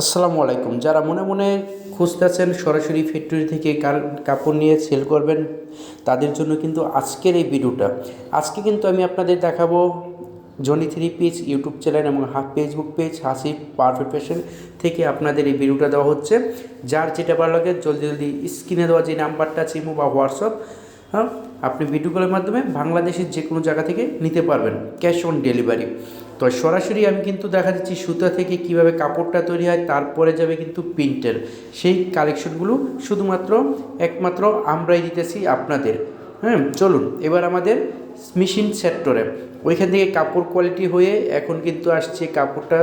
আসসালামু আলাইকুম। যারা মনে মনে খুঁজতেছেন সরাসরি ফ্যাক্টরি থেকে কাপড় নিয়ে সেল করবেন, তাদের জন্য কিন্তু আজকের এই ভিডিওটা। আজকে কিন্তু আমি আপনাদের দেখাবো Jony three page YouTube channel এবং হাফ ফেসবুক পেজ হাসি পারফেক্ট ফ্যাশন থেকে আপনাদের এই ভিডিওটা দেওয়া হচ্ছে। যার যেটা ভালো লাগে, জলদি জলদি স্ক্রিনে দেওয়া যে নাম্বারটা আছে ইমো বা হোয়াটসঅ্যাপ হ্যাঁ আপনি ভিডিও কলের মাধ্যমে বাংলাদেশের যে কোনো জায়গা থেকে নিতে পারবেন ক্যাশ অন ডেলিভারি তো সরাসরি আমি কিন্তু দেখা যাচ্ছি সুতা থেকে কীভাবে কাপড়টা তৈরি হয়, তারপরে যাবে কিন্তু প্রিন্টের। সেই কালেকশনগুলো শুধুমাত্র, একমাত্র আমরাই দিতেছি আপনাদের। হ্যাঁ চলুন, এবার আমাদের মেশিন সেক্টরে ওইখান থেকে কাপড় কোয়ালিটি হয়ে এখন কিন্তু আসছে কাপড়টা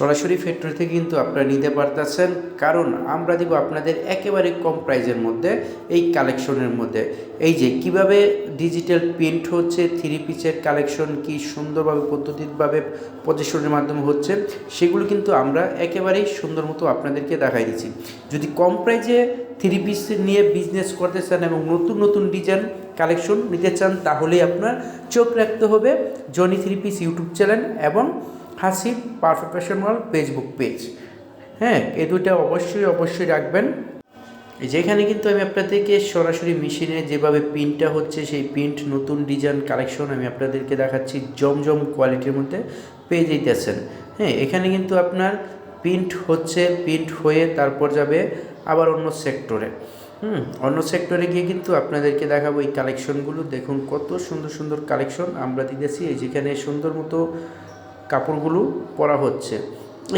সরাসরি ফ্যাক্টরিতে কিন্তু আপনারা নিতে পারতেছেন। কারণ আমরা দিব আপনাদের একেবারে কম প্রাইজের মধ্যে, এই কালেকশনের মধ্যে। এই যে কীভাবে ডিজিটাল প্রিন্ট হচ্ছে থ্রি পিসের কালেকশন কি সুন্দরভাবে, পদ্ধতিভাবে প্রদর্শনের মাধ্যমে হচ্ছে, সেগুলো কিন্তু আমরা একেবারেই সুন্দর মতো আপনাদেরকে দেখাই দিচ্ছি। যদি কম প্রাইজে থ্রি পিস নিয়ে বিজনেস করতে চান এবং নতুন নতুন ডিজাইন কালেকশন নিতে চান, তাহলেই আপনার চোখ রাখতে হবে Jony three piece YouTube channel এবং Hasib perfect fashion world Facebook page হ্যাঁ এই দুইটা অবশ্যই অবশ্যই রাখবেন। যেখানে কিন্তু আমি আপনাদেরকে সরাসরি মেশিনে যেভাবে প্রিন্টটা হচ্ছে, সেই প্রিন্ট নতুন ডিজাইন কালেকশন আমি আপনাদেরকে দেখাচ্ছি জমজম কোয়ালিটির মধ্যে পেয়ে যেতেছেন হ্যাঁ এখানে কিন্তু আপনার প্রিন্ট হচ্ছে প্রিন্ট হয়ে তারপর যাবে আবার অন্য সেক্টরে হুম, অন্য সেক্টরে গিয়ে কিন্তু আপনাদেরকে দেখাবো এই কালেকশনগুলো দেখুন কত সুন্দর সুন্দর কালেকশন আমরা দিতেছি। এই যেখানে সুন্দর মতো কাপড়গুলো পরা হচ্ছে।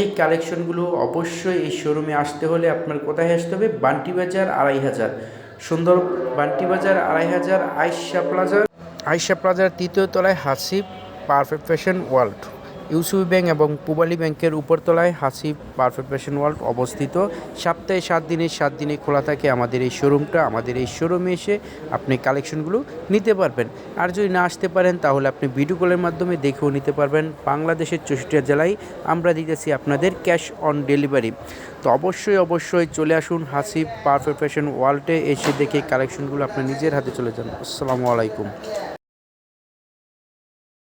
এই কালেকশনগুলো অবশ্যই এই শোরুমে আসতে হলে আপনার কোথায় আসতে হবে? বান্টি বাজার আড়াই হাজার। সুন্দর বান্টি বাজার আড়াই হাজার, আইসা প্লাজার আয়সা প্লাজার তৃতীয় তলায় Hasib perfect fashion world UCB bank এবং পুবালি ব্যাংকের উপরতলায় হাসিব পারফেক্ট ফ্যাশন ওয়ার্ল্ড অবস্থিত। সপ্তাহে সাত দিনে সাত দিনে খোলা থাকে আমাদের এই শোরুমটা। আমাদের এই শোরুমে এসে আপনি কালেকশনগুলো নিতে পারবেন। আর যদি না আসতে পারেন, তাহলে আপনি ভিডিও কলের মাধ্যমে দেখেও নিতে পারবেন। বাংলাদেশের চৌষট্টিটা জেলায় আমরা দিতেছি আপনাদের ক্যাশ অন ডেলিভারি। তো অবশ্যই অবশ্যই চলে আসুন হাসিব পারফেক্ট ফ্যাশন ওয়ার্ল্ডে এসে দেখে কালেকশনগুলো আপনার নিজের হাতে চলে যান। আসসালামু আলাইকুম।